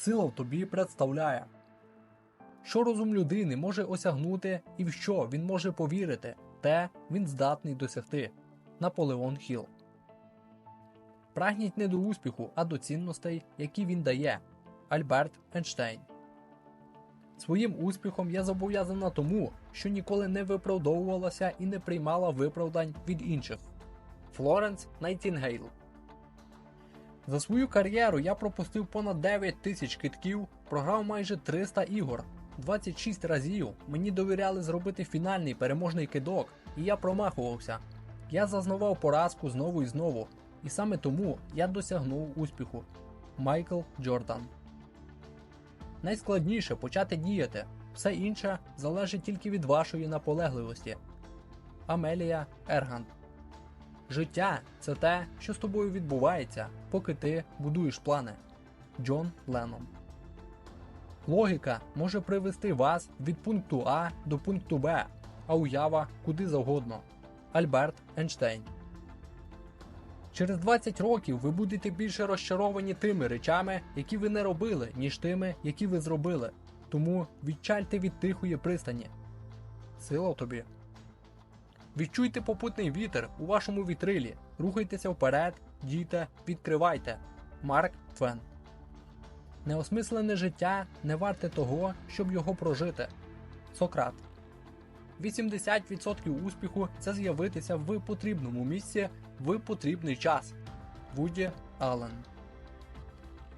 Сила в тобі представляє. Що розум людини може осягнути і в що він може повірити, те він здатний досягти. Наполеон Хіл. Прагніть не до успіху, а до цінностей, які він дає. Альберт Ейнштейн. Своїм успіхом я зобов'язана тому, що ніколи не виправдовувалася і не приймала виправдань від інших. Флоренс Найтінгейл. За свою кар'єру я пропустив понад 9 тисяч китків, програв майже 300 ігор. 26 разів мені довіряли зробити фінальний переможний кидок, і я промахувався. Я зазнавав поразку знову і знову, і саме тому я досягнув успіху. Майкл Джордан. Найскладніше почати діяти. Все інше залежить тільки від вашої наполегливості. Амелія Ерганд. Життя це те, що з тобою відбувається, поки ти будуєш плани. Джон Леннон. Логіка може привести вас від пункту А до пункту Б, а уява куди завгодно. Альберт Ейнштейн. Через 20 років ви будете більше розчаровані тими речами, які ви не робили, ніж тими, які ви зробили. Тому відчальте від тихої пристані. Сила тобі. Відчуйте попутний вітер у вашому вітрилі. Рухайтеся вперед, дійте, відкривайте. Марк Твен. Неосмислене життя не варте того, щоб його прожити. Сократ. 80% успіху це з'явитися в потрібному місці в потрібний час. Вуді Аллен.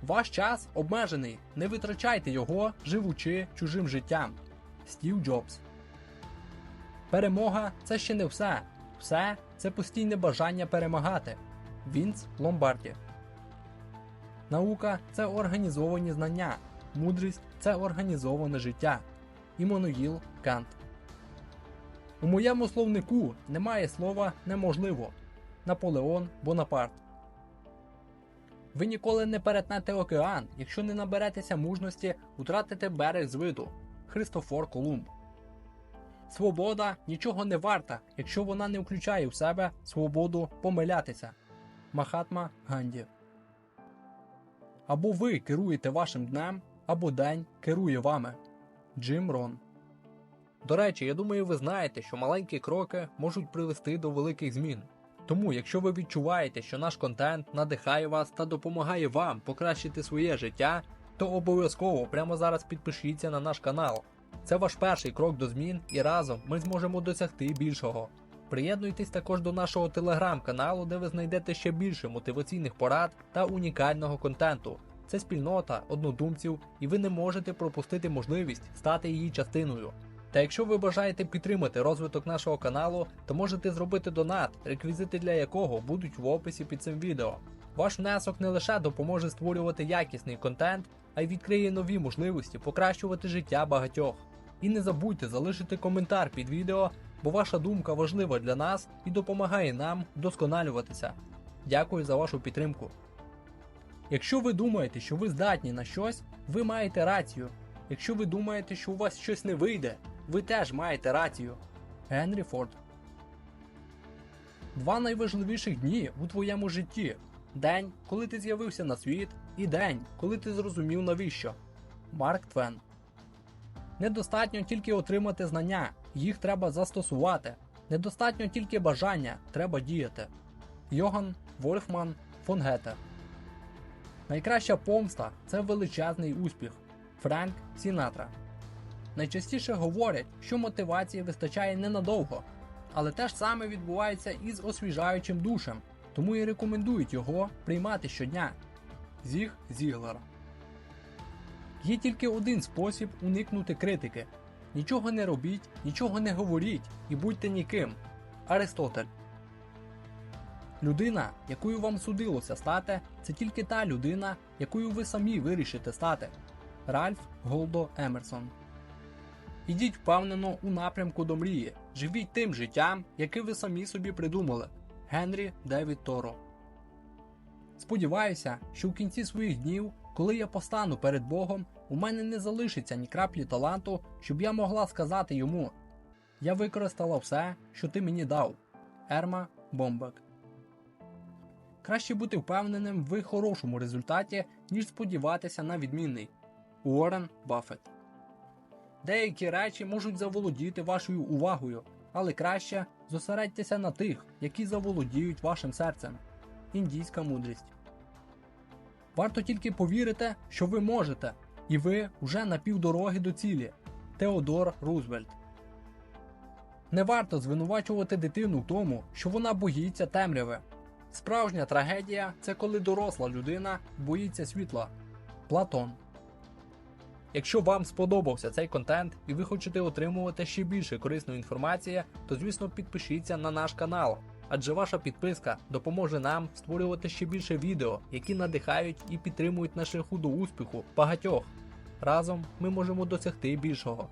Ваш час обмежений. Не витрачайте його, живучи чужим життям. Стів Джобс. Перемога це ще не все. Все це постійне бажання перемагати. Вінс Ломбарді. Наука це організовані знання. Мудрість це організоване життя. Іммануїл Кант. У моєму словнику немає слова неможливо. Наполеон Бонапарт. Ви ніколи не перетнете океан, якщо не наберетеся мужності втратити берег з виду. Христофор Колумб. Свобода нічого не варта, якщо вона не включає в себе свободу помилятися. Махатма Ганді. Або ви керуєте вашим днем, або день керує вами. Джим Рон. До речі, я думаю, ви знаєте, що маленькі кроки можуть привести до великих змін. Тому, якщо ви відчуваєте, що наш контент надихає вас та допомагає вам покращити своє життя, то обов'язково прямо зараз підпишіться на наш канал. Це ваш перший крок до змін, і разом ми зможемо досягти більшого. Приєднуйтесь також до нашого телеграм-каналу, де ви знайдете ще більше мотиваційних порад та унікального контенту. Це спільнота однодумців, і ви не можете пропустити можливість стати її частиною. Та якщо ви бажаєте підтримати розвиток нашого каналу, то можете зробити донат, реквізити для якого будуть в описі під цим відео. Ваш внесок не лише допоможе створювати якісний контент, а й відкриє нові можливості покращувати життя багатьох. І не забудьте залишити коментар під відео, бо ваша думка важлива для нас і допомагає нам вдосконалюватися. Дякую за вашу підтримку. Якщо ви думаєте, що ви здатні на щось, ви маєте рацію. Якщо ви думаєте, що у вас щось не вийде, ви теж маєте рацію. Генрі Форд. Два найважливіших дні у твоєму житті: день, коли ти з'явився на світ, і день, коли ти зрозумів навіщо. Марк Твен. Недостатньо тільки отримати знання, їх треба застосувати. Недостатньо тільки бажання, треба діяти. Йоган Вольфман фон Гете. Найкраща помста це величезний успіх. Френк Сінатра. Найчастіше говорять, що мотивації вистачає ненадовго, але те ж саме відбувається із освіжаючим душем, тому і рекомендують його приймати щодня. Зіг Зіглер. Є тільки один спосіб уникнути критики: нічого не робіть, нічого не говоріть і будьте ніким. Аристотель. Людина, якою вам судилося стати, це тільки та людина, якою ви самі вирішите стати. Ральф Голдо Емерсон. Ідіть впевнено у напрямку до мрії. Живіть тим життям, яке ви самі собі придумали. Генрі Девід Торо. Сподіваюся, що в кінці своїх днів, коли я постану перед Богом, у мене не залишиться ні краплі таланту, щоб я могла сказати йому: Я використала все, що ти мені дав. Ерма Бомбек. Краще бути впевненим в хорошому результаті, ніж сподіватися на відмінний. Уоррен Баффет Деякі речі можуть заволодіти вашою увагою, але краще зосередьтеся на тих, які заволодіють вашим серцем. Індійська мудрість. Варто тільки повірити, що ви можете, і ви вже на півдороги до цілі. Теодор Рузвельт. Не варто звинувачувати дитину в тому, що вона боїться темряви. Справжня трагедія це коли доросла людина боїться світла. Платон. Якщо вам сподобався цей контент і ви хочете отримувати ще більше корисної інформації, то звісно підпишіться на наш канал, адже ваша підписка допоможе нам створювати ще більше відео, які надихають і підтримують на шляху до успіху багатьох. Разом ми можемо досягти більшого.